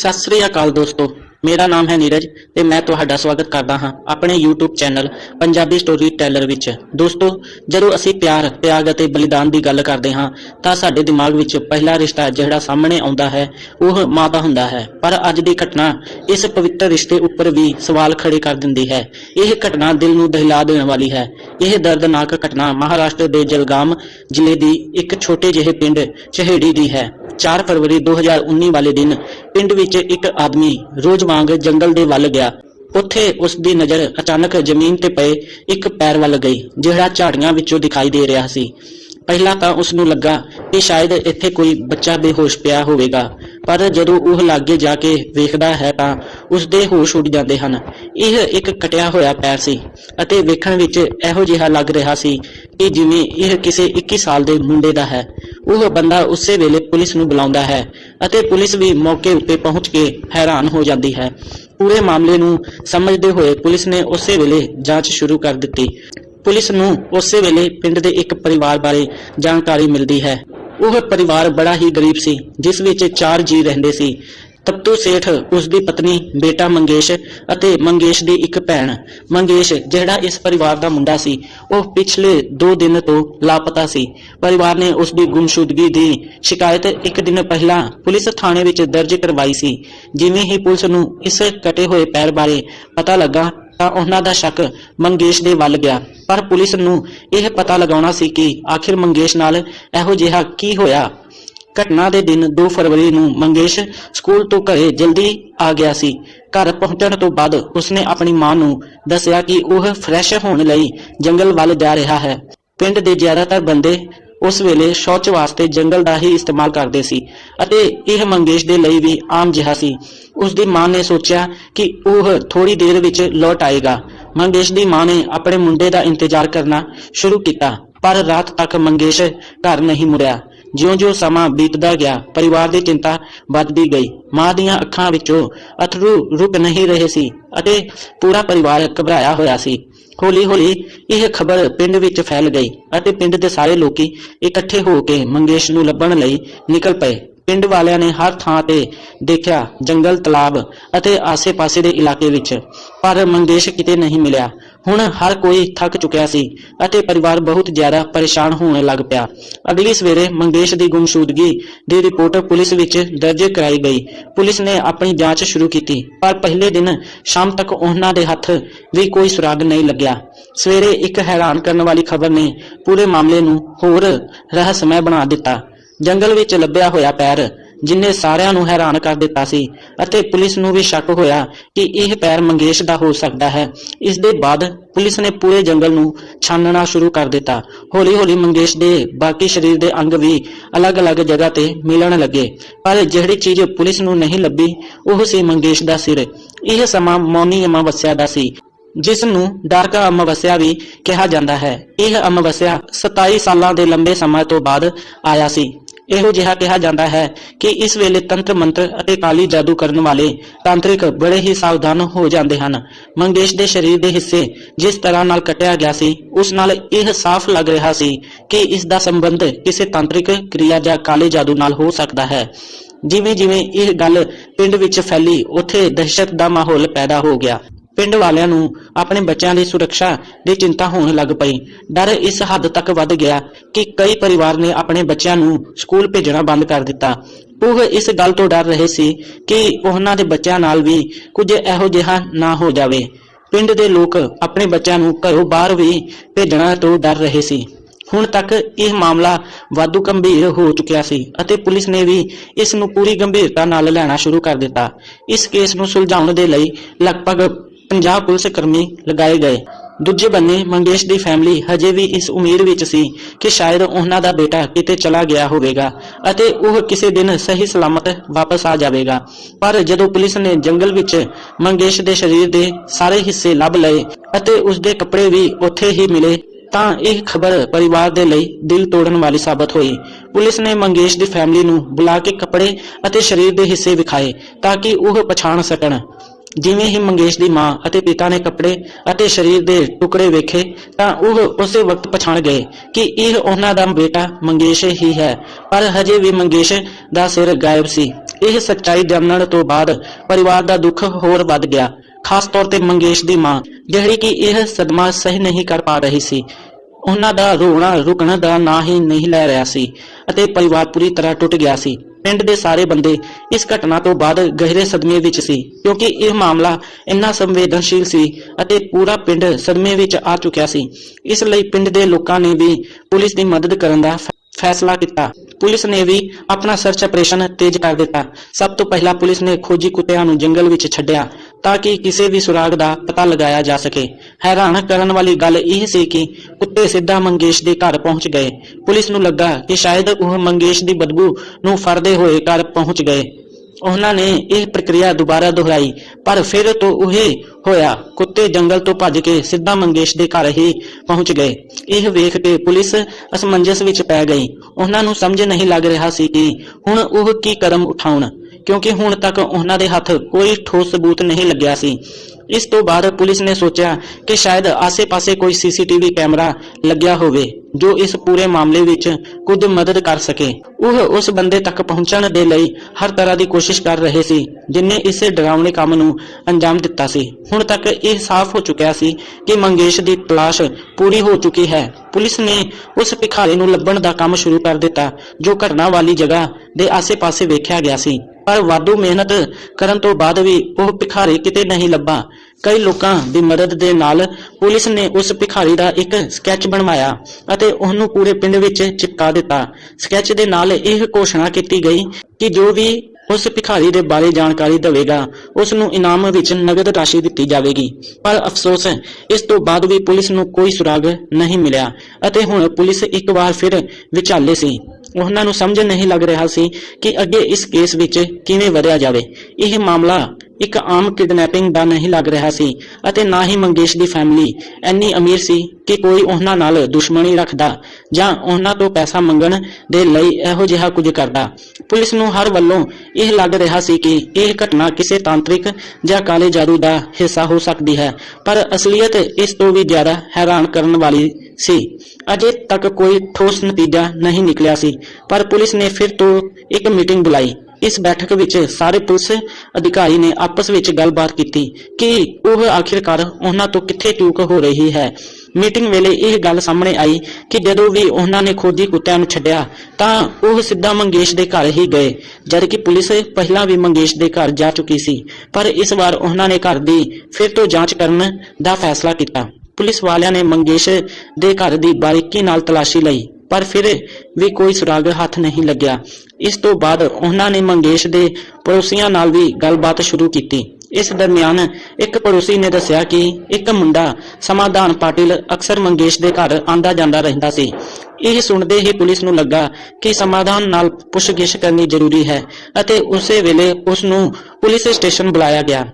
ਸਤਿ ਸ੍ਰੀ ਅਕਾਲ ਦੋਸਤੋ, ਮੇਰਾ ਨਾਮ ਹੈ ਨੀਰਜ ਤੇ ਮੈਂ ਤੁਹਾਡਾ ਸਵਾਗਤ ਕਰਦਾ ਹਾਂ ਆਪਣੇ YouTube channel Punjabi story teller ਵਿੱਚ। ਦੋਸਤੋ, ਜਦੋਂ ਅਸੀਂ ਪਿਆਰ, ਤਿਆਗ ਅਤੇ ਬਲੀਦਾਨ ਦੀ ਗੱਲ ਕਰਦੇ ਹਾਂ, ਤਾਂ ਸਾਡੇ ਦਿਮਾਗ ਵਿੱਚ ਪਹਿਲਾ ਰਿਸ਼ਤਾ ਜਿਹੜਾ ਸਾਹਮਣੇ ਆਉਂਦਾ ਹੈ, ਉਹ ਮਾਂ ਦਾ ਹੁੰਦਾ ਹੈ। ਪਰ ਅੱਜ ਦੀ ਘਟਨਾ ਇਸ ਪਵਿੱਤਰ ਰਿਸ਼ਤੇ ਉੱਪਰ ਵੀ ਸਵਾਲ ਖੜੇ ਕਰ ਦਿੰਦੀ ਹੈ। ਇਹ ਘਟਨਾ ਦਿਲ ਨੂੰ ਦਹਿਲਾ ਦੇਣ ਵਾਲੀ ਹੈ। ਇਹ ਦਰਦਨਾਕ ਘਟਨਾ ਮਹਾਰਾਸ਼ਟਰ ਦੇ ਜਲਗਾਮ ਜ਼ਿਲ੍ਹੇ ਦੀ ਇੱਕ ਛੋਟੇ ਜਿਹੇ ਪਿੰਡ ਚਹੇੜੀ ਦੀ ਹੈ। 4 ਫਰਵਰੀ 2019 ਵਾਲੇ ਦਿਨ ਪਿੰਡ ਵਿੱਚ ਇੱਕ ਆਦਮੀ ਰੋਜ਼ ਵਾਂਗ ਜੰਗਲ ਦੇ ਵੱਲ ਗਿਆ। ਉੱਥੇ ਉਸ ਦੀ ਨਜ਼ਰ ਅਚਾਨਕ ਜ਼ਮੀਨ ਤੇ ਪਏ ਇੱਕ ਪੈਰ ਵੱਲ ਗਈ, ਜਿਹੜਾ ਝਾੜੀਆਂ ਵਿੱਚੋਂ ਦਿਖਾਈ ਦੇ ਰਿਹਾ ਸੀ। ਪਹਿਲਾਂ ਤਾਂ ਉਸ ਨੂੰ ਲੱਗਾ ਕਿ ਸ਼ਾਇਦ ਇੱਥੇ ਕੋਈ ਬੱਚਾ ਬੇਹੋਸ਼ ਪਿਆ ਹੋਵੇਗਾ, ਪਰ ਜਦੋਂ ਉਹ ਲਾਗੇ ਜਾ ਕੇ ਵੇਖਦਾ ਹੈ ਤਾਂ ਉਸ ਦੇ ਹੋਸ਼ ਉੱਡ ਜਾਂਦੇ ਹਨ। ਇਹ ਇੱਕ ਕਟਿਆ ਹੋਇਆ ਪੈਰ ਸੀ ਅਤੇ ਵੇਖਣ ਵਿੱਚ ਇਹੋ ਜਿਹਾ ਲੱਗ ਰਿਹਾ ਸੀ ਕਿ ਜਿਵੇਂ ਇਹ ਕਿਸੇ 21 ਸਾਲ ਦੇ ਮੁੰਡੇ ਦਾ ਹੈ। ਉਹ ਬੰਦਾ ਉਸੇ ਵੇਲੇ ਪੁਲਿਸ ਨੂੰ ਬੁਲਾਉਂਦਾ ਹੈ ਅਤੇ ਪੁਲਿਸ ਵੀ ਮੌਕੇ ਉੱਤੇ ਪਹੁੰਚ ਕੇ ਹੈਰਾਨ ਹੋ ਜਾਂਦੀ ਹੈ। ਪੂਰੇ ਮਾਮਲੇ ਨੂੰ ਸਮਝਦੇ ਹੋਏ ਪੁਲਿਸ ਨੇ ਉਸੇ ਵੇਲੇ ਜਾਂਚ ਸ਼ੁਰੂ ਕਰ ਦਿੱਤੀ। ਪੁਲਿਸ ਨੂੰ ਉਸੇ ਵੇਲੇ ਪਿੰਡ ਦੇ ਇੱਕ ਪਰਿਵਾਰ ਬਾਰੇ ਜਾਣਕਾਰੀ ਮਿਲਦੀ ਹੈ। ਉਹ ਪਰਿਵਾਰ ਬੜਾ ਹੀ ਗਰੀਬ ਸੀ, ਜਿਸ ਵਿੱਚ ਚਾਰ ਜੀ ਰਹਿੰਦੇ ਸੀ। ਤਪਤੂ ਸੇਠ ਉਸ ਦੀ ਪਤਨੀ ਬੇਟਾ ਮੰਗੇਸ਼ ਅਤੇ ਮੰਗੇਸ਼ ਦੀ ਇੱਕ ਭੈਣ। ਮੰਗੇਸ਼, ਜਿਹੜਾ ਇਸ ਪਰਿਵਾਰ ਦਾ ਮੁੰਡਾ ਸੀ, ਉਹ ਪਿਛਲੇ 2 ਦਿਨ ਤੋਂ ਲਾਪਤਾ ਸੀ। ਪਰਿਵਾਰ ਨੇ ਉਸ ਦੀ ਗੁੰਮਸ਼ੁਦਗੀ ਦੀ ਸ਼ਿਕਾਇਤ ਇੱਕ ਦਿਨ ਪਹਿਲਾਂ ਪੁਲਿਸ ਥਾਣੇ ਵਿੱਚ ਦਰਜ ਕਰਵਾਈ ਸੀ। ਜਿਵੇਂ ਹੀ ਪੁਲਿਸ ਨੂੰ ਇਸ ਕਟੇ ਹੋਏ ਪੈਰ ਬਾਰੇ ਪਤਾ ਲੱਗਾ, ਤਾਂ ਉਹਨਾਂ ਦਾ ਸ਼ੱਕ ਮੰਗੇਸ਼ ਦੇ ਵੱਲ ਗਿਆ। ਪਰ ਪੁਲਿਸ ਨੂੰ ਇਹ ਪਤਾ ਲਗਾਉਣਾ ਸੀ ਕਿ ਆਖਿਰ ਮੰਗੇਸ਼ ਨਾਲ ਇਹੋ ਜਿਹਾ ਕੀ ਹੋਇਆ ਘਟਨਾ ਦੇ ਦਿਨ 2 ਫਰਵਰੀ ਨੂੰ ਮੰਗੇਸ਼ ਸਕੂਲ ਤੋਂ ਘਰੇ ਜਲਦੀ ਆ ਗਿਆ ਸੀ। ਘਰ ਪਹੁੰਚਣ ਤੋਂ ਬਾਅਦ ਉਸਨੇ ਆਪਣੀ ਮਾਂ ਨੂੰ ਦੱਸਿਆ ਕਿ ਉਹ ਫਰੈਸ਼ ਹੋਣ ਲਈ ਜੰਗਲ ਵੱਲ ਜਾ ਰਿਹਾ ਹੈ। ਪਿੰਡ ਦੇ ਜ਼ਿਆਦਾਤਰ ਬੰਦੇ ਉਸ ਵੇਲੇ ਸ਼ੌਚ ਵਾਸਤੇ ਜੰਗਲ ਦਾ ਹੀ ਇਸਤੇਮਾਲ ਕਰਦੇ ਸੀ ਅਤੇ ਇਹ ਮੰਗੇਸ਼ ਦੇ ਲਈ ਵੀ ਆਮ ਜਿਹਾ ਸੀ। ਉਸ ਦੀ ਮਾਂ ਨੇ ਸੋਚਿਆ ਕਿ ਉਹ ਥੋੜੀ ਦੇਰ ਵਿੱਚ ਲੌਟ ਆਏਗਾ। ਮੰਗੇਸ਼ ਦੀ ਮਾਂ ਨੇ ਆਪਣੇ ਮੁੰਡੇ ਦਾ ਇੰਤਜ਼ਾਰ ਕਰਨਾ ਸ਼ੁਰੂ ਕੀਤਾ, ਪਰ ਰਾਤ ਤੱਕ ਮੰਗੇਸ਼ ਘਰ ਨਹੀਂ ਮੁੜਿਆ। ਜਿਉਂ-ਜਿਉਂ ਸਮਾਂ ਬੀਤਦਾ ਗਿਆ, ਪਰਿਵਾਰ ਦੀ ਚਿੰਤਾ ਵੱਧਦੀ ਗਈ। ਮਾਂ ਦੀਆਂ ਅੱਖਾਂ ਵਿੱਚੋਂ ਅਥਰੂ ਰੁਕ ਨਹੀਂ ਰਹੇ ਸੀ ਅਤੇ ਪੂਰਾ ਪਰਿਵਾਰ ਘਬਰਾਇਆ ਹੋਇਆ ਸੀ। ਹੌਲੀ-ਹੌਲੀ ਇਹ ਖਬਰ ਪਿੰਡ ਵਿੱਚ ਫੈਲ ਗਈ ਅਤੇ ਪਿੰਡ ਦੇ ਸਾਰੇ ਲੋਕੀ ਇਕੱਠੇ ਹੋ ਕੇ ਮੰਗੇਸ਼ ਨੂੰ ਲੱਭਣ ਲਈ ਨਿਕਲ ਪਏ। ਪਿੰਡ ਵਾਲਿਆਂ ਨੇ ਹਰ ਥਾਂ ਤੇ ਦੇਖਿਆ ਜੰਗਲ, ਤਲਾਬ ਅਤੇ ਆਸੇ-ਪਾਸੇ ਦੇ ਇਲਾਕੇ ਵਿੱਚ। ਪਰ ਮੰਗੇਸ਼ ਕਿਤੇ ਨਹੀਂ ਮਿਲਿਆ। ਹੁਣ ਹਰ ਕੋਈ ਥੱਕ ਚੁੱਕਿਆ ਸੀ ਅਤੇ ਪਰਿਵਾਰ ਬਹੁਤ ਜ਼ਿਆਦਾ ਪਰੇਸ਼ਾਨ ਹੋਣ ਲੱਗ ਪਿਆ। ਅਗਲੀ ਸਵੇਰੇ ਮੰਗੇਸ਼ ਦੀ ਗੁੰਮਸ਼ੁਦਗੀ ਦੀ ਰਿਪੋਰਟ ਪੁਲਿਸ ਵਿੱਚ ਦਰਜ ਕਰਾਈ ਗਈ। ਪੁਲਿਸ ਨੇ ਆਪਣੀ ਜਾਂਚ ਸ਼ੁਰੂ ਕੀਤੀ, ਪਰ ਪਹਿਲੇ ਦਿਨ ਸ਼ਾਮ ਤੱਕ ਉਹਨਾਂ ਦੇ ਹੱਥ ਵੀ ਕੋਈ ਸੁਰਾਗ ਨਹੀਂ ਲੱਗਿਆ। ਸਵੇਰੇ ਇੱਕ ਹੈਰਾਨ ਕਰਨ ਵਾਲੀ ਖਬਰ ਨੇ ਪੂਰੇ ਮਾਮਲੇ ਨੂੰ ਹੋਰ ਰਹੱਸਮय ਬਣਾ ਦਿੱਤਾ। ਜੰਗਲ ਵਿੱਚ ਲੱਭਿਆ ਹੋਇਆ ਪੈਰ, ਜਿਨੇ ਸਾਰਿਆਂ ਨੂੰ ਹੈਰਾਨ ਕਰ ਦਿੱਤਾ ਸੀ ਅਤੇ ਪੁਲਿਸ ਨੂੰ ਵੀ ਸ਼ੱਕ ਹੋਇਆ ਕਿ ਇਹ ਪੈਰ ਮੰਗੇਸ਼ ਦਾ ਹੋ ਸਕਦਾ ਹੈ। ਇਸ ਦੇ ਬਾਅਦ ਪੁਲਿਸ ਨੇ ਪੂਰੇ ਜੰਗਲ ਨੂੰ ਛਾਨਣਾ ਸ਼ੁਰੂ ਕਰ ਦਿੱਤਾ। ਹੌਲੀ-ਹੌਲੀ ਮੰਗੇਸ਼ ਦੇ ਬਾਕੀ ਸਰੀਰ ਦੇ ਅੰਗ ਵੀ ਅਲੱਗ-ਅਲੱਗ ਜਗ੍ਹਾ ਤੇ ਮਿਲਣ ਲੱਗੇ। ਪਰ ਜਿਹੜੀ ਚੀਜ਼ ਪੁਲਿਸ ਨੂੰ ਨਹੀਂ ਲੱਭੀ, ਉਹ ਸੀ ਮੰਗੇਸ਼ ਦਾ ਸਿਰ। ਇਹ ਸਮਾਂ ਮੌਨੀ ਅਮਾਵਸਿਆ ਦਾ ਸੀ, ਜਿਸ ਨੂੰ ਡਾਰਕਾ ਅਮਾਵਸਿਆ ਵੀ ਕਿਹਾ ਜਾਂਦਾ ਹੈ। ਇਹ ਅਮਾਵਸਿਆ 27 ਸਾਲਾਂ ਦੇ ਲੰਬੇ ਸਮਾਂ ਤੋਂ ਬਾਅਦ ਆਇਆ ਸੀ। ਇਹੋ ਜਿਹਾ ਕਿਹਾ ਜਾਂਦਾ ਹੈ ਕਿ ਇਸ ਵੇਲੇ ਤੰਤਰ ਮੰਤਰ ਅਤੇ ਕਾਲੀ ਜਾਦੂ ਕਰਨ ਵਾਲੇ ਤਾਂਤਰਿਕ ਬੜੇ ਹੀ ਸਾਵਧਾਨ ਹੋ ਜਾਂਦੇ ਹਨ। ਮੰਗੇਸ਼ ਦੇ ਸਰੀਰ ਦੇ ਹਿੱਸੇ ਜਿਸ ਤਰ੍ਹਾਂ ਨਾਲ ਕੱਟਿਆ ਗਿਆ ਸੀ, ਉਸ ਨਾਲ ਇਹ ਸਾਫ਼ ਲੱਗ ਰਿਹਾ ਸੀ ਕਿ ਇਸ ਦਾ ਸੰਬੰਧ ਕਿਸੇ ਤਾਂਤਰਿਕ ਕਿਰਿਆ ਜਾਂ ਕਾਲੇ ਜਾਦੂ ਨਾਲ ਹੋ ਸਕਦਾ ਹੈ। ਜਿਵੇਂ ਜਿਵੇਂ ਇਹ ਗੱਲ ਪਿੰਡ ਵਿੱਚ ਫੈਲੀ, ਉੱਥੇ ਦਹਿਸ਼ਤ ਦਾ ਮਾਹੌਲ ਪੈਦਾ ਹੋ ਗਿਆ। ਪਿੰਡ ਵਾਲਿਆਂ ਨੂੰ ਆਪਣੇ ਬੱਚਿਆਂ ਦੀ ਸੁਰੱਖਿਆ ਦੀ ਚਿੰਤਾ ਹੋਣ ਲੱਗ ਪਈ। ਡਰ ਇਸ ਹੱਦ ਤੱਕ ਵੱਧ ਗਿਆ ਕਿ ਕਈ ਪਰਿਵਾਰ ਨੇ ਆਪਣੇ ਬੱਚਿਆਂ ਨੂੰ ਸਕੂਲ ਭੇਜਣਾ ਬੰਦ ਕਰ ਦਿੱਤਾ। ਉਹ ਇਸ ਗੱਲ ਤੋਂ ਡਰ ਰਹੇ ਸੀ ਕਿ ਉਹਨਾਂ ਦੇ ਬੱਚਿਆਂ ਨਾਲ ਵੀ ਕੁਝ ਇਹੋ ਜਿਹਾ ਨਾ ਹੋ ਜਾਵੇ। ਪਿੰਡ ਦੇ ਲੋਕ ਆਪਣੇ ਬੱਚਿਆਂ ਨੂੰ ਘਰੋਂ ਬਾਹਰ ਵੀ ਭੇਜਣਾ ਤੋਂ ਡਰ ਰਹੇ ਸੀ। ਹੁਣ ਤੱਕ ਇਹ ਮਾਮਲਾ ਵਾਧੂ ਗੰਭੀਰ ਹੋ ਚੁੱਕਿਆ ਸੀ ਅਤੇ ਪੁਲਿਸ ਨੇ ਵੀ ਇਸ ਨੂੰ ਪੂਰੀ ਗੰਭੀਰਤਾ ਨਾਲ ਲੈਣਾ ਸ਼ੁਰੂ ਕਰ ਦਿੱਤਾ। ਇਸ ਕੇਸ ਨੂੰ ਸੁਲਝਾਉਣ ਦੇ ਲਈ ਲਗਭਗ 50 ਪੁਲਿਸ ਕਰਮੀ ਲਗਾਏ ਗਏ। ਦੂਜੇ ਬੰਨੇ ਮੰਗੇਸ਼ ਦੀ ਫੈਮਿਲੀ ਹਜੇ ਵੀ ਇਸ ਉਮੀਦ ਵਿੱਚ ਸੀ ਕਿ ਸ਼ਾਇਦ ਉਹਨਾਂ ਦਾ ਬੇਟਾ ਕਿਤੇ ਚਲਾ ਗਿਆ ਹੋਵੇਗਾ ਅਤੇ ਉਹ ਕਿਸੇ ਦਿਨ ਸਹੀ ਸਲਾਮਤ ਵਾਪਸ ਆ ਜਾਵੇਗਾ। ਪਰ ਜਦੋਂ ਪੁਲਿਸ ਨੇ ਜੰਗਲ ਵਿੱਚ ਮੰਗੇਸ਼ ਦੇ ਸਰੀਰ ਦੇ ਸਾਰੇ ਹਿੱਸੇ ਲੱਭ ਲਏ ਅਤੇ ਉਸ ਦੇ ਕੱਪੜੇ ਵੀ ਉੱਥੇ ਹੀ ਮਿਲੇ, ਤਾਂ ਇਹ ਖਬਰ ਪਰਿਵਾਰ ਦੇ ਲਈ ਦਿਲ ਤੋੜਨ ਵਾਲੀ ਸਾਬਤ ਹੋਈ। ਪੁਲਿਸ ਨੇ ਮੰਗੇਸ਼ ਦੀ ਫੈਮਿਲੀ ਨੂੰ ਬੁਲਾ ਕੇ ਕੱਪੜੇ ਅਤੇ ਸਰੀਰ ਦੇ ਹਿੱਸੇ ਵਿਖਾਏ ਤਾਂ ਕਿ ਉਹ ਪਛਾਣ ਸਕਣ। ਜਿਵੇਂ ਹੀ ਮੰਗੇਸ਼ ਦੀ ਮਾਂ ਅਤੇ ਪਿਤਾ ਨੇ ਕੱਪੜੇ ਅਤੇ ਸਰੀਰ ਦੇ ਟੁਕੜੇ ਵੇਖੇ ਤਾਂ ਉਹ ਉਸੇ ਵਕਤ ਪਛਾਣ ਗਏ ਕਿ ਇਹ ਉਹਨਾਂ ਦਾ ਬੇਟਾ ਮੰਗੇਸ਼ ਹੀ ਹੈ। ਪਰ ਹਜੇ ਵੀ ਮੰਗੇਸ਼ ਦਾ ਸਿਰ ਗਾਇਬ ਸੀ। ਇਹ ਸੱਚਾਈ ਜਾਣਨ ਤੋਂ ਬਾਅਦ ਪਰਿਵਾਰ ਦਾ ਦੁੱਖ ਹੋਰ ਵੱਧ ਗਿਆ। ਖਾਸ ਤੌਰ ਤੇ ਮੰਗੇਸ਼ ਦੀ ਮਾਂ, ਜਿਹੜੀ ਕਿ ਇਹ ਸਦਮਾ ਸਹਿ ਨਹੀਂ ਕਰ ਪਾ ਰਹੀ ਸੀ। ਉਹਨਾਂ ਦਾ ਰੋਣਾ ਰੁਕਣ ਦਾ ਨਾਂ ਹੀ ਨਹੀਂ ਲੈ ਰਿਹਾ ਸੀ ਅਤੇ ਪਰਿਵਾਰ ਪੂਰੀ ਤਰ੍ਹਾਂ ਟੁੱਟ ਗਿਆ ਸੀ। ਪਿੰਡ ਦੇ ਸਾਰੇ ਬੰਦੇ ਇਸ ਘਟਨਾ ਤੋਂ ਬਾਅਦ ਗਹਿਰੇ ਸਦਮੇ ਵਿੱਚ ਸੀ, ਕਿਉਂਕਿ ਇਹ ਮਾਮਲਾ ਇੰਨਾ ਸੰਵੇਦਨਸ਼ੀਲ ਸੀ ਅਤੇ ਪੂਰਾ ਪਿੰਡ ਸਦਮੇ ਵਿੱਚ ਆ ਚੁੱਕਿਆ ਸੀ। ਇਸ ਲਈ ਪਿੰਡ ਦੇ ਲੋਕਾਂ ਨੇ ਵੀ ਪੁਲਿਸ ਦੀ ਮਦਦ ਕਰਨ ਦਾ ਫੈਸਲਾ ਕੀਤਾ। ਪੁਲਿਸ ਨੇ ਵੀ ਆਪਣਾ ਸਰਚ ਆਪਰੇਸ਼ਨ ਤੇਜ਼ ਕਰ ਦਿੱਤਾ। ਸਭ ਤੋਂ ਪਹਿਲਾਂ ਪੁਲਿਸ ਨੇ ਖੋਜੀ ਕੁੱਤਿਆਂ ਨੂੰ ਜੰਗਲ ਵਿੱਚ ਛੱਡਿਆ ਤਾਂ ਕਿ ਕਿਸੇ ਵੀ ਸੁਰਾਗ ਦਾ ਪਤਾ ਲਗਾਇਆ ਜਾ ਸਕੇ। ਹੈਰਾਨ ਕਰਨ ਵਾਲੀ ਗੱਲ ਇਹ ਸੀ ਕਿ ਕੁੱਤੇ ਸਿੱਧਾ ਮੰਗੇਸ਼ ਦੇ ਘਰ ਪਹੁੰਚ ਗਏ। ਪੁਲਿਸ ਨੂੰ ਲੱਗਾ ਕਿ ਸ਼ਾਇਦ ਉਹ ਮੰਗੇਸ਼ ਦੀ ਬਦਬੂ ਨੂੰ ਫੜਦੇ ਹੋਏ ਘਰ ਪਹੁੰਚ ਗਏ। ਉਹਨਾਂ ਨੇ ਇਹ ਪ੍ਰਕਿਰਿਆ ਦੁਬਾਰਾ ਦੁਹਰਾਈ, ਪਰ ਫਿਰ ਤੋਂ ਉਹ ਹੋਇਆ, ਕੁੱਤੇ ਜੰਗਲ ਤੋਂ ਭੱਜ ਕੇ ਸਿੱਧਾ ਮੰਗੇਸ਼ ਦੇ ਘਰ ਹੀ ਪਹੁੰਚ ਗਏ। ਇਹ ਵੇਖ ਕੇ ਪੁਲਿਸ ਅਸਮੰਜਸ ਵਿੱਚ ਪੈ ਗਈ। ਉਹਨਾਂ ਨੂੰ ਸਮਝ ਨਹੀਂ ਲੱਗ ਰਿਹਾ ਸੀ ਕਿ ਹੁਣ ਉਹ ਕੀ ਕਦਮ ਉਠਾਉਣ, ਕਿਉਂਕਿ ਹੁਣ ਤੱਕ ਉਹਨਾਂ ਦੇ ਹੱਥ ਕੋਈ ਠੋਸ ਸਬੂਤ ਨਹੀਂ ਲੱਗਿਆ ਸੀ। ਇਸ ਤੋਂ ਬਾਅਦ ਪੁਲਿਸ ਨੇ ਸੋਚਿਆ ਕਿ ਸ਼ਾਇਦ ਆਸੇ-ਪਾਸੇ ਕੋਈ ਸੀਸੀਟੀਵੀ ਕੈਮਰਾ ਲੱਗਿਆ ਹੋਵੇ, ਜੋ ਇਸ ਪੂਰੇ ਮਾਮਲੇ ਵਿੱਚ ਕੁਝ ਮਦਦ ਕਰ ਸਕੇ। ਉਹ ਉਸ ਬੰਦੇ ਤੱਕ ਪਹੁੰਚਣ ਦੇ ਲਈ ਹਰ ਤਰ੍ਹਾਂ ਦੀ ਕੋਸ਼ਿਸ਼ ਕਰ ਰਹੇ ਸੀ, ਜਿਨੇ ਇਸ ਡਰਾਉਣੇ ਕੰਮ ਨੂੰ ਅੰਜਾਮ ਦਿੱਤਾ ਸੀ। ਹੁਣ ਤੱਕ ਇਹ ਸਾਫ਼ ਹੋ ਚੁੱਕਿਆ ਸੀ ਕਿ ਮੰਗੇਸ਼ ਦੀ ਤਲਾਸ਼ ਪੂਰੀ ਹੋ ਚੁੱਕੀ ਹੈ। ਪੁਲਿਸ ਨੇ ਉਸ ਭਿਖਾਰੀ ਨੂੰ ਲੱਭਣ ਦਾ ਕੰਮ ਸ਼ੁਰੂ ਕਰ ਦਿੱਤਾ, ਜੋ ਘਟਨਾ ਵਾਲੀ ਜਗ੍ਹਾ ਦੇ ਆਸੇ-ਪਾਸੇ ਵੇਖਿਆ ਗਿਆ ਸੀ। ਪਰ ਵਾਧੂ ਮਿਹਨਤ ਕਰਨ ਤੋਂ ਬਾਅਦ ਵੀ ਉਹ ਭਿਖਾਰੀ ਕਿਤੇ ਨਹੀਂ ਲੱਭਾ। ਕਈ ਲੋਕਾਂ ਦੀ ਮਦਦ ਦੇ ਨਾਲ ਪੁਲਿਸ ਨੇ ਉਸ ਭਿਖਾਰੀ ਦਾ ਇੱਕ ਸਕੈਚ ਬਣਵਾਇਆ ਅਤੇ ਉਹਨੂੰ ਪੂਰੇ ਪਿੰਡ ਵਿੱਚ ਚਿਪਕਾ ਦਿੱਤਾ। ਸਕੈਚ ਦੇ ਨਾਲ ਇਹ ਘੋਸ਼ਣਾ ਕੀਤੀ ਗਈ ਕਿ ਜੋ ਵੀ ਉਸ ਭਿਖਾਰੀ ਦੇ ਬਾਰੇ ਜਾਣਕਾਰੀ ਦੇਵੇਗਾ। ਉਸ ਨੂੰ ਇਨਾਮ ਵਿੱਚ ਨਗਦ ਰਾਸ਼ੀ ਦਿੱਤੀ ਜਾਵੇਗੀ। ਪਰ ਅਫਸੋਸ ਹੈ ਇਸ ਤੋਂ ਬਾਅਦ ਵੀ ਪੁਲਿਸ ਨੂੰ ਕੋਈ ਸੁਰਾਗ ਨਹੀਂ ਮਿਲਿਆ ਅਤੇ ਹੁਣ ਪੁਲਿਸ ਇੱਕ ਵਾਰ ਫਿਰ ਵਿਚਾਲੇ ਸੀ। ਉਹਨਾਂ ਨੂੰ ਸਮਝ ਨਹੀਂ ਲੱਗ ਰਿਹਾ ਸੀ ਕਿ ਅੱਗੇ ਇਸ ਕੇਸ ਵਿੱਚ ਕਿਵੇਂ ਵਧਿਆ ਜਾਵੇ। ਇਹ ਮਾਮਲਾ ਇੱਕ ਆਮ ਕਿਡਨੈਪਿੰਗ ਦਾ ਨਹੀਂ ਲੱਗ ਰਿਹਾ ਸੀ ਅਤੇ ਨਾ ਹੀ ਮੰਗੇਸ਼ ਦੀ ਫੈਮਿਲੀ ਇੰਨੀ ਅਮੀਰ ਸੀ ਕਿ ਕੋਈ ਉਹਨਾਂ ਨਾਲ ਦੁਸ਼ਮਣੀ ਰੱਖਦਾ ਜਾਂ ਉਹਨਾਂ ਤੋਂ ਪੈਸਾ ਮੰਗਣ ਦੇ ਲਈ ਇਹੋ ਜਿਹਾ ਕੁਝ ਕਰਦਾ। ਪੁਲਿਸ ਨੂੰ ਹਰ ਵੱਲੋਂ ਇਹ ਲੱਗ ਰਿਹਾ ਸੀ ਕਿ ਇਹ ਘਟਨਾ ਕਿਸੇ ਤਾਂਤਰਿਕ ਜਾਂ ਕਾਲੇ ਜਾਦੂ ਦਾ ਹਿੱਸਾ ਹੋ ਸਕਦੀ ਹੈ, ਪਰ ਅਸਲੀਅਤ ਇਸ ਤੋਂ ਵੀ ਜ਼ਿਆਦਾ ਹੈਰਾਨ ਕਰਨ ਵਾਲੀ ਸੀ। ਅਜੇ ਤੱਕ ਕੋਈ ਠੋਸ ਨਤੀਜਾ ਨਹੀਂ ਨਿਕਲਿਆ ਸੀ, ਪਰ ਪੁਲਿਸ ਨੇ ਫਿਰ ਤੋਂ ਇੱਕ ਮੀਟਿੰਗ ਬੁਲਾਈ। ਇਸ ਬੈਠਕ ਵਿੱਚ ਸਾਰੇ ਪੁਲਿਸ ਅਧਿਕਾਰੀ ਨੇ ਆਪਸ ਵਿੱਚ ਗੱਲਬਾਤ ਕੀਤੀ ਕਿ ਉਹ ਆਖਿਰਕਾਰ ਉਹਨਾਂ ਤੋਂ ਕਿੱਥੇ ਚੂਕ ਹੋ ਰਹੀ ਹੈ। ਮੀਟਿੰਗ ਵੇਲੇ ਇਹ ਗੱਲ ਸਾਹਮਣੇ ਆਈ ਕਿ ਜਦੋਂ ਵੀ ਉਹਨਾਂ ਨੇ ਖੋਜੀ ਕੁੱਤਿਆਂ ਨੂੰ ਛੱਡਿਆ, ਤਾਂ ਉਹ ਸਿੱਧਾ ਮੰਗੇਸ਼ ਦੇ ਘਰ ਹੀ ਗਏ ਜਦਕਿ ਪੁਲਿਸ ਪਹਿਲਾਂ ਵੀ ਮੰਗੇਸ਼ ਦੇ ਘਰ ਜਾ ਚੁੱਕੀ ਸੀ, ਪਰ ਇਸ ਵਾਰ ਉਹਨਾਂ ਨੇ ਘਰ ਦੀ ਫਿਰ ਤੋਂ ਜਾਂਚ ਕਰਨ ਦਾ ਫੈਸਲਾ ਕੀਤਾ। ਪੁਲਿਸ ਵਾਲਿਆਂ ਨੇ ਮੰਗੇਸ਼ ਦੇ ਘਰ ਦੀ ਬਾਰੀਕੀ ਨਾਲ ਤਲਾਸ਼ੀ ਲਈ। ਪਰ ਫਿਰ ਵੀ ਕੋਈ ਸੁਰਾਗ ਹੱਥ ਨਹੀਂ ਲੱਗਿਆ। ਇਸ ਤੋਂ ਬਾਅਦ ਉਹਨਾਂ ਨੇ ਮੰਗੇਸ਼ ਦੇ ਪੜੋਸੀਆਂ ਨਾਲ ਵੀ ਗੱਲਬਾਤ ਸ਼ੁਰੂ ਕੀਤੀ। ਇਸ ਦਰਮਿਆਨ ਇੱਕ ਪੜੋਸੀ ਨੇ ਦੱਸਿਆ ਕਿ ਇੱਕ ਮੁੰਡਾ ਸਮਾਧਾਨ ਪਾਟਿਲ ਅਕਸਰ ਮੰਗੇਸ਼ ਦੇ ਘਰ ਆਂਦਾ ਜਾਂਦਾ ਰਹਿੰਦਾ ਸੀ। ਇਹ ਸੁਣਦੇ ਹੀ ਪੁਲਿਸ ਨੂੰ ਲੱਗਾ ਕਿ ਸਮਾਧਾਨ ਨਾਲ ਪੁੱਛਗਿੱਛ ਕਰਨੀ ਜ਼ਰੂਰੀ ਹੈ ਅਤੇ ਉਸੇ ਵੇਲੇ ਉਸ ਨੂੰ ਪੁਲਿਸ ਸਟੇਸ਼ਨ ਬੁਲਾਇਆ ਗਿਆ।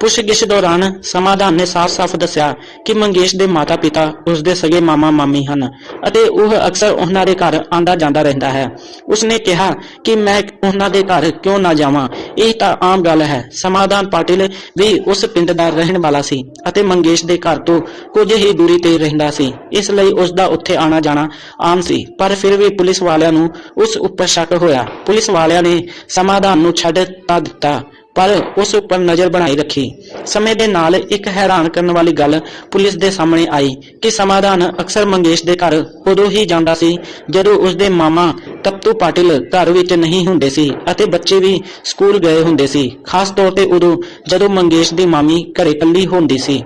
ਪੁੱਛਗਿੱਛ ਦੌਰਾਨ ਸਮਾਧਾਨ ਨੇ ਸਾਫ਼-ਸਾਫ਼ ਦੱਸਿਆ ਕਿ ਮੰਗੇਸ਼ ਦੇ ਮਾਤਾ-ਪਿਤਾ ਉਸ ਦੇ ਸਗੇ ਮਾਮਾ-ਮਾਮੀ ਹਨ ਅਤੇ ਉਹ ਅਕਸਰ ਉਹਨਾਂ ਦੇ ਘਰ ਆਂਦਾ ਜਾਂਦਾ ਰਹਿੰਦਾ ਹੈ। ਉਸਨੇ ਕਿਹਾ ਕਿ ਮੈਂ ਉਹਨਾਂ ਦੇ ਘਰ ਕਿਉਂ ਨਾ ਜਾਵਾਂ? ਇਹ ਤਾਂ ਆਮ ਗੱਲ ਹੈ। ਸਮਾਧਾਨ ਪਾਟਿਲ ਵੀ ਉਸ ਪਿੰਡ ਦਾ ਰਹਿਣ ਵਾਲਾ ਸੀ ਅਤੇ ਮੰਗੇਸ਼ ਦੇ ਘਰ ਤੋਂ ਕੁਝ ਹੀ ਦੂਰੀ ਤੇ ਰਹਿੰਦਾ ਸੀ। ਇਸ ਲਈ ਉਸ ਦਾ ਉੱਥੇ ਆਣਾ ਜਾਣਾ ਆਮ ਸੀ, ਪਰ ਫਿਰ ਵੀ ਪੁਲਿਸ ਵਾਲਿਆਂ ਨੂੰ ਉਸ ਉੱਪਰ ਸ਼ੱਕ ਹੋਇਆ। ਪੁਲਿਸ ਵਾਲਿਆਂ ਨੇ ਸਮਾਧਾਨ ਨੂੰ ਛੱਡ ਤਾਂ ਦਿੱਤਾ, ਪਰ ਉਸ ਉੱਪਰ ਨਜ਼ਰ ਬਣਾਈ ਰੱਖੀ। ਸਮੇਂ ਦੇ ਨਾਲ ਇੱਕ ਹੈਰਾਨ ਕਰਨ ਵਾਲੀ ਗੱਲ ਪੁਲਿਸ ਦੇ ਸਾਹਮਣੇ ਆਈ ਕਿ ਸਮਾਧਾਨ ਅਕਸਰ ਮੰਗੇਸ਼ ਦੇ ਘਰ ਉਦੋਂ ਹੀ ਜਾਂਦਾ ਸੀ, ਜਦੋਂ ਉਸ ਦੇ ਮਾਮਾ ਤਪਤੂ ਪਾਟਿਲ ਘਰ ਵਿੱਚ ਨਹੀਂ ਹੁੰਦੇ ਸੀ ਅਤੇ ਬੱਚੇ ਵੀ ਸਕੂਲ ਗਏ ਹੁੰਦੇ ਸੀ। ਖਾਸ ਤੌਰ ਤੇ ਉਦੋਂ ਜਦੋਂ ਮੰਗੇਸ਼ ਦੀ ਮਾਮੀ ਘਰੇ ਇਕੱਲੀ ਹੁੰਦੀ ਸੀ।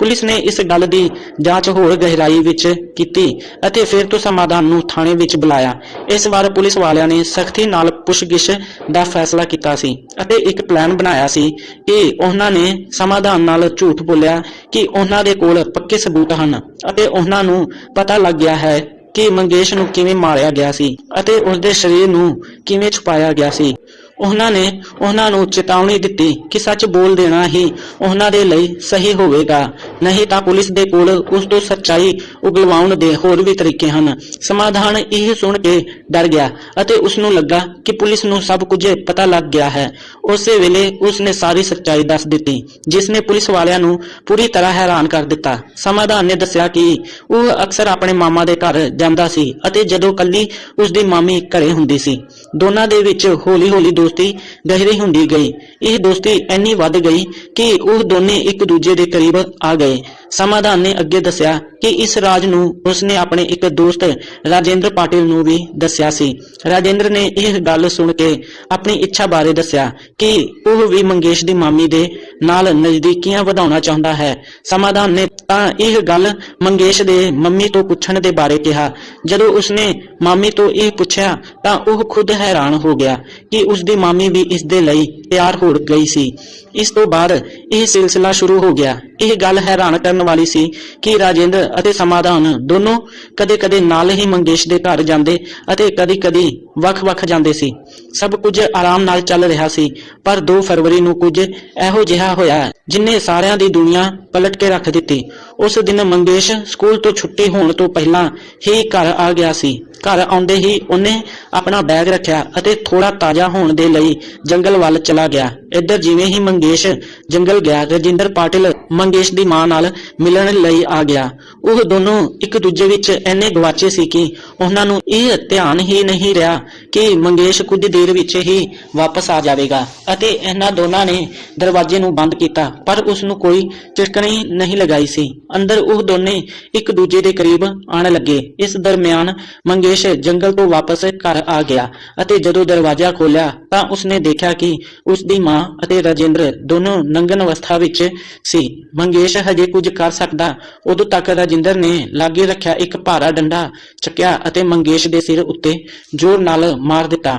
ਪੁਲਿਸ ਨੇ ਇਸ ਗੱਲ ਦੀ ਜਾਂਚ ਹੋਰ ਗਹਿਰਾਈ ਵਿੱਚ ਕੀਤੀ ਅਤੇ ਫਿਰ ਤੋਂ ਸਮਾਧਾਨ ਨੂੰ ਥਾਣੇ ਵਿੱਚ ਬੁਲਾਇਆ। ਇਸ ਵਾਰ ਪੁਲਿਸ ਵਾਲਿਆਂ ਨੇ ਸਖਤੀ ਨਾਲ ਪੁੱਛਗਿੱਛ ਦਾ ਫੈਸਲਾ ਕੀਤਾ ਸੀ ਅਤੇ ਇੱਕ ਪਲਾਨ ਬਣਾਇਆ ਸੀ ਕਿ ਉਹਨਾਂ ਨੇ ਸਮਾਧਾਨ ਨਾਲ ਝੂਠ ਬੋਲਿਆ ਕਿ ਉਹਨਾਂ ਦੇ ਕੋਲ ਪੱਕੇ ਸਬੂਤ ਹਨ ਅਤੇ ਉਹਨਾਂ ਨੂੰ ਪਤਾ ਲੱਗ ਗਿਆ ਹੈ ਕਿ ਮੰਗੇਸ਼ ਨੂੰ ਕਿਵੇਂ ਮਾਰਿਆ ਗਿਆ ਸੀ ਅਤੇ ਉਸ ਦੇ ਸਰੀਰ ਨੂੰ ਕਿਵੇਂ ਛੁਪਾਇਆ ਗਿਆ ਸੀ। ਉਹਨਾਂ ਨੇ ਉਹਨਾਂ ਨੂੰ ਚੇਤਾਵਨੀ ਦਿੱਤੀ ਕਿ ਸੱਚ ਬੋਲ ਦੇਣਾ ਹੀ ਉਹਨਾਂ ਦੇ ਲਈ ਸਹੀ ਹੋਵੇਗਾ। ਨਹੀਂ ਤਾਂ ਪੁਲਿਸ ਦੇ ਕੋਲ ਉਸ ਤੋਂ ਸੱਚਾਈ ਉਗਲਵਾਉਣ ਦੇ ਹੋਰ ਵੀ ਤਰੀਕੇ ਹਨ। ਸਮਾਧਾਨ ਇਹ ਸੁਣ ਕੇ ਡਰ ਗਿਆ ਅਤੇ ਉਸ ਨੂੰ ਲੱਗਾ ਕਿ ਪੁਲਿਸ ਨੂੰ ਸਭ ਕੁਝ ਪਤਾ ਲੱਗ ਗਿਆ ਹੈ। ਉਸੇ ਵੇਲੇ ਉਸ ਨੇ ਸਾਰੀ ਸੱਚਾਈ ਦੱਸ ਦਿੱਤੀ ਜਿਸ ਨੇ ਪੁਲਿਸ ਵਾਲਿਆਂ ਨੂੰ ਪੂਰੀ ਤਰ੍ਹਾਂ ਹੈਰਾਨ ਕਰ ਦਿੱਤਾ। ਸਮਾਧਾਨ ਨੇ ਦੱਸਿਆ ਕਿ ਉਹ ਅਕਸਰ ਆਪਣੇ ਮਾਮਾ ਦੇ ਘਰ ਜਾਂਦਾ ਸੀ ਅਤੇ ਜਦੋਂ ਕੱਲੀ ਉਸ ਦੀ ਮਾਮੀ ਘਰੇ ਹੁੰਦੀ ਸੀ। ਦੋਨਾਂ ਦੇ ਵਿੱਚ ਹੌਲੀ-ਹੌਲੀ ਦੋਸਤੀ ਗਹਿਰੀ ਹੁੰਦੀ ਗਈ। ਇਹ ਦੋਸਤੀ ਇੰਨੀ ਵੱਧ ਗਈ ਕਿ ਉਹ ਦੋਨੇ ਇੱਕ ਦੂਜੇ ਦੇ ਕਰੀਬ ਆ ਗਏ। ਸਮਾਧਾਨ ਨੇ ਅੱਗੇ ਦੱਸਿਆ ਕਿ ਇਸ ਰਾਜ ਨੂੰ ਉਸਨੇ ਆਪਣੇ ਇੱਕ ਦੋਸਤ ਰਾਜੇਂਦਰ ਪਾਟਿਲ ਨੂੰ ਵੀ ਦੱਸਿਆ ਸੀ। ਰਾਜੇਂਦਰ ਨੇ ਇਹ ਗੱਲ ਸੁਣ ਕੇ ਆਪਣੀ ਇੱਛਾ ਬਾਰੇ ਦੱਸਿਆ ਕਿ ਉਹ ਵੀ ਮੰਗੇਸ਼ ਦੀ ਮਾਮੀ ਦੇ ਨਾਲ ਨਜ਼ਦੀਕੀਆਂ ਵਧਾਉਣਾ ਚਾਹੁੰਦਾ ਹੈ। ਸਮਾਧਾਨ ਨੇ ਤਾਂ ਇਹ ਗੱਲ ਮੰਗੇਸ਼ ਦੇ ਮੰਮੀ ਤੋਂ ਪੁੱਛਣ ਦੇ ਬਾਰੇ ਕਿਹਾ। ਜਦੋਂ ਉਸਨੇ ਮਾਮੀ ਤੋਂ ਇਹ ਪੁੱਛਿਆ ਤਾਂ ਉਹ ਖੁਦ ਹੈਰਾਨ ਹੋ ਗਿਆ ਕਿ ਉਸਦੀ ਮਾਮੀ ਵੀ ਇਸ ਦੇ ਲਈ ਤਿਆਰ ਹੋ ਗਈ ਸੀ। ਇਸ ਤੋਂ ਬਾਅਦ ਇਹ ਸਿਲਸਿਲਾ ਸ਼ੁਰੂ ਹੋ ਗਿਆ। ਇਹ ਗੱਲ ਹੈਰਾਨ ਕਰਨ ਵਾਲੀ ਸੀ ਕਿ ਰਾਜੇਂਦਰ ਅਤੇ ਸਮਾਧਾਨ ਦੋਨੋਂ ਕਦੇ-ਕਦੇ ਨਾਲ ਹੀ ਮੰਗੇਸ਼ ਦੇ ਘਰ ਜਾਂਦੇ ਅਤੇ ਕਦੀ-ਕਦੀ ਵੱਖ-ਵੱਖ ਜਾਂਦੇ ਸੀ। ਸਭ ਕੁਝ ਆਰਾਮ ਨਾਲ ਚੱਲ ਰਿਹਾ ਸੀ, ਪਰ 2 ਫਰਵਰੀ ਨੂੰ ਕੁਝ ਇਹੋ ਜਿਹਾ ਹੋਇਆ ਜਿਨੇ ਸਾਰਿਆਂ ਦੀ ਦੁਨੀਆ ਪਲਟ ਕੇ ਰੱਖ ਦਿੱਤੀ। ਉਸ ਦਿਨ ਮੰਗੇਸ਼ ਸਕੂਲ ਤੋਂ ਛੁੱਟੀ ਹੋਣ ਤੋਂ ਪਹਿਲਾਂ ਹੀ ਘਰ ਆ ਗਿਆ ਸੀ। ਘਰ ਆਉਂਦੇ ਹੀ ਉਹਨੇ ਆਪਣਾ ਬੈਗ ਰੱਖਿਆ ਅਤੇ ਥੋੜਾ ਤਾਜ਼ਾ ਹੋਣ ਦੇ ਲਈ ਜੰਗਲ ਵੱਲ ਚਲਾ ਗਿਆ। ਇੱਧਰ ਜਿਵੇਂ ਹੀ ਮੰਗੇਸ਼ ਜੰਗਲ ਗਿਆ, ਰਜਿੰਦਰ ਪਾਟਿਲ ਮੰਗੇਸ਼ ਦੀ ਮਾਂ ਨਾਲ ਮਿਲਣ ਲਈ ਆ ਗਿਆ। ਉਹ ਦੋਨੋਂ ਇੱਕ ਦੂਜੇ ਵਿੱਚ ਇੰਨੇ ਗਵਾਚੇ ਸੀ ਕਿ ਉਹਨਾਂ ਨੂੰ ਇਹ ਧਿਆਨ ਹੀ ਨਹੀਂ ਰਿਹਾ ਕਿ ਮੰਗੇਸ਼ ਕੁਝ ਦੇਰ ਵਿੱਚ ਹੀ ਵਾਪਸ ਆ ਜਾਵੇਗਾ ਅਤੇ ਇਹਨਾਂ ਦੋਨਾਂ ਨੇ ਦਰਵਾਜ਼ੇ ਨੂੰ ਬੰਦ ਕੀਤਾ, ਪਰ ਉਸ ਨੂੰ ਕੋਈ ਚਿਟਕਣੀ ਨਹੀਂ ਲਗਾਈ ਸੀ। ਅੰਦਰ ਉਹ ਦੋਨੇ ਇੱਕ ਦੂਜੇ ਦੇ ਕਰੀਬ ਆਣ ਲੱਗੇ। ਇਸ ਦਰਮਿਆਨ ਮੰਗੇ ਮੰਗੇਸ਼ ਜੰਗਲ ਤੋਂ ਵਾਪਸ ਘਰ ਆ ਗਿਆ ਅਤੇ ਜਦੋਂ ਦਰਵਾਜ਼ਾ ਖੋਲ੍ਹਿਆ ਤਾਂ ਉਸਨੇ ਦੇਖਿਆ ਕਿ ਉਸ ਦੀ ਮਾਂ ਅਤੇ ਰਾਜੇਂਦਰ ਦੋਨੋਂ ਨੰਗਨ ਅਵਸਥਾ ਵਿੱਚ ਸੀ। ਮੰਗੇਸ਼ ਹਜੇ ਕੁਝ ਕਰ ਸਕਦਾ। ਉਦੋਂ ਤੱਕ ਰਾਜਿੰਦਰ ਨੇ ਲਾਗੇ ਰੱਖਿਆ ਇੱਕ ਭਾਰਾ ਡੰਡਾ, ਚੱਕਿਆ ਅਤੇ ਮੰਗੇਸ਼ ਦੇ ਸਿਰ ਉੱਤੇ ਜ਼ੋਰ ਨਾਲ ਮਾਰ ਦਿੱਤਾ।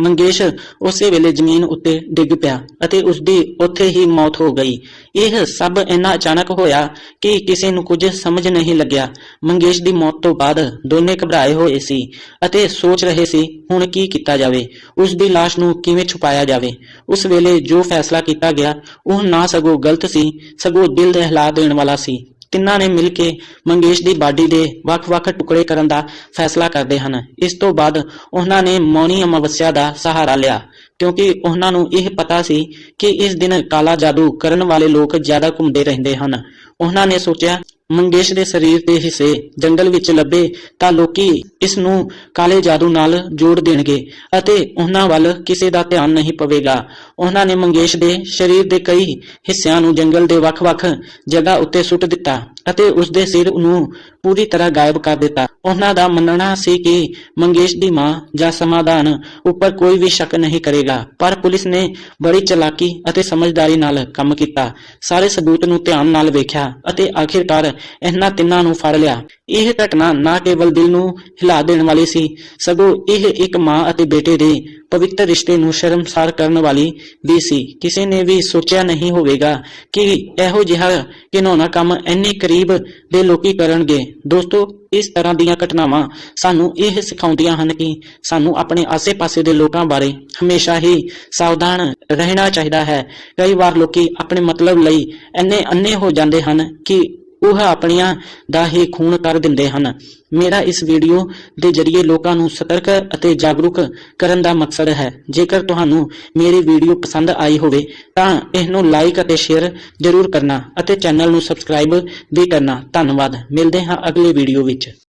ਮੰਗੇਸ਼ ਉਸੇ ਵੇਲੇ ਜ਼ਮੀਨ ਉੱਤੇ ਡਿੱਗ ਪਿਆ ਅਤੇ ਉਸਦੀ ਉੱਥੇ ਹੀ ਮੌਤ ਹੋ ਗਈ। ਇਹ ਸਭ ਇੰਨਾ ਅਚਾਨਕ ਹੋਇਆ ਕਿ ਕਿਸੇ ਨੂੰ ਕੁਝ ਸਮਝ ਨਹੀਂ ਲੱਗਿਆ। ਮੰਗੇਸ਼ ਦੀ ਮੌਤ ਤੋਂ ਬਾਅਦ ਦੋਨੇ ਘਬਰਾਏ ਹੋਏ ਸੀ ਅਤੇ ਸੋਚ ਰਹੇ ਸੀ, ਹੁਣ ਕੀ ਕੀਤਾ ਜਾਵੇ? ਉਸ ਦੀ ਲਾਸ਼ ਨੂੰ ਕਿਵੇਂ ਛੁਪਾਇਆ ਜਾਵੇ? ਉਸ ਵੇਲੇ ਜੋ ਫੈਸਲਾ ਕੀਤਾ ਗਿਆ, ਉਹ ਨਾ ਸਗੋਂ ਗਲਤ ਸੀ, ਸਗੋਂ ਦਿਲ ਦਹਿਲਾ ਦੇਣ ਵਾਲਾ ਸੀ। ਤਿੰਨਾਂ ਨੇ ਮਿਲ ਕੇ ਮੰਗੇਸ਼ ਦੀ ਬਾਡੀ ਦੇ ਵੱਖ-ਵੱਖ ਟੁਕੜੇ ਕਰਨ ਦਾ ਫੈਸਲਾ ਕਰਦੇ ਹਨ। ਇਸ ਤੋਂ ਬਾਅਦ ਉਹਨਾਂ ਨੇ ਮੌਨੀ ਅਮਾਵਸਿਆ ਦਾ ਸਹਾਰਾ ਲਿਆ, ਕਿਉਂਕਿ ਉਹਨਾਂ ਨੂੰ ਇਹ ਪਤਾ ਸੀ ਕਿ ਇਸ ਦਿਨ ਕਾਲਾ ਜਾਦੂ ਕਰਨ ਵਾਲੇ ਲੋਕ ਜ਼ਿਆਦਾ ਘੁੰਮਦੇ ਰਹਿੰਦੇ ਹਨ। ਉਹਨਾਂ ਨੇ ਸੋਚਿਆ ਮੰਗੇਸ਼ ਦੇ ਸਰੀਰ ਦੇ ਹਿੱਸੇ ਜੰਗਲ ਵਿੱਚ ਲੱਭੇ ਤਾਂ ਲੋਕੀ ਇਸ ਨੂੰ ਕਾਲੇ ਜਾਦੂ ਨਾਲ ਜੋੜ ਦੇਣਗੇ ਅਤੇ ਉਹਨਾਂ ਵੱਲ ਕਿਸੇ ਦਾ ਧਿਆਨ ਨਹੀਂ ਪਵੇਗਾ। ਉਹਨਾਂ ਨੇ ਮੰਗੇਸ਼ ਦੇ ਸਰੀਰ ਦੇ ਕਈ ਹਿੱਸਿਆਂ ਨੂੰ ਜੰਗਲ ਦੇ ਵੱਖ-ਵੱਖ ਜਗ੍ਹਾ ਉੱਤੇ ਸੁੱਟ ਦਿੱਤਾ। ਅਤੇ ਉਸ ਦੇ ਸਿਰ ਨੂੰ ਪੂਰੀ ਤਰ੍ਹਾਂ ਗਾਇਬ ਕਰ ਦਿੱਤਾ। ਉਹਨਾਂ ਦਾ ਮੰਨਣਾ ਸੀ ਕਿ ਮੰਗੇਸ਼ ਦੀ ਮਾਂ ਜਾਂ ਸਮਾਧਾਨ ਉੱਪਰ ਕੋਈ ਵੀ ਸ਼ੱਕ ਨਹੀਂ ਕਰੇਗਾ, ਪਰ ਪੁਲਿਸ ਨੇ ਬੜੀ ਚਲਾਕੀ ਅਤੇ ਸਮਝਦਾਰੀ ਨਾਲ ਕੰਮ ਕੀਤਾ। ਸਾਰੇ ਸਬੂਤ ਨੂੰ ਧਿਆਨ ਨਾਲ ਵੇਖਿਆ ਅਤੇ ਆਖਿਰਕਾਰ ਇਹਨਾਂ ਤਿੰਨਾਂ ਨੂੰ ਫੜ ਲਿਆ। ਇਹ ਘਟਨਾ ਨਾ ਕੇਵਲ ਦਿਲ ਨੂੰ ਹਿਲਾ ਦੇਣ ਵਾਲੀ ਸੀ, ਸਗੋਂ ਇਹ ਇੱਕ ਮਾਂ ਅਤੇ ਬੇਟੇ ਦੇ ਪਵਿੱਤਰ ਰਿਸ਼ਤੇ ਨੂੰ ਸ਼ਰਮਸਾਰ ਕਰਨ ਵਾਲੀ ਵੀ ਸੀ। ਕਿਸੇ ਨੇ ਵੀ ਸੋਚਿਆ ਨਹੀਂ ਹੋਵੇਗਾ ਕਿ ਇਹੋ ਜਿਹਾ ਘਿਨੌਣਾ ਕੰਮ ਇੰਨੇ ਕਰੀਬ ਦੇ ਲੋਕੀ ਕਰਨਗੇ। ਦੋਸਤੋ, ਇਸ ਤਰ੍ਹਾਂ ਦੀਆਂ ਘਟਨਾਵਾਂ ਸਾਨੂੰ ਇਹ ਸਿਖਾਉਂਦੀਆਂ ਹਨ ਕਿ ਸਾਨੂੰ ਆਪਣੇ ਆਸੇ-ਪਾਸੇ ਦੇ ਲੋਕਾਂ ਬਾਰੇ ਹਮੇਸ਼ਾ ਹੀ ਸਾਵਧਾਨ ਰਹਿਣਾ ਚਾਹੀਦਾ ਹੈ। ਕਈ ਵਾਰ ਲੋਕੀ ਆਪਣੇ ਮਤਲਬ ਲਈ ਇੰਨੇ ਅੰਨੇ ਹੋ ਜਾਂਦੇ ਹਨ ਕਿ ਉਹ ਆਪਣੀਆਂ ਦਾ ਹੀ ਖੂਨ ਕਰ ਦਿੰਦੇ ਹਨ। ਮੇਰਾ ਇਸ ਵੀਡੀਓ ਦੇ ਜ਼ਰੀਏ ਲੋਕਾਂ ਨੂੰ ਸਤਰਕ ਅਤੇ ਜਾਗਰੂਕ ਕਰਨ ਦਾ ਮਕਸਦ ਹੈ। ਜੇਕਰ ਤੁਹਾਨੂੰ ਮੇਰੀ ਵੀਡੀਓ ਪਸੰਦ ਆਈ ਹੋਵੇ, ਤਾਂ ਇਹਨੂੰ ਲਾਈਕ ਅਤੇ ਸ਼ੇਅਰ ਜ਼ਰੂਰ ਕਰਨਾ ਅਤੇ ਚੈਨਲ ਨੂੰ ਸਬਸਕ੍ਰਾਈਬ ਵੀ ਕਰਨਾ। ਧੰਨਵਾਦ। ਮਿਲਦੇ ਹਾਂ ਅਗਲੇ ਵੀਡੀਓ ਵਿੱਚ।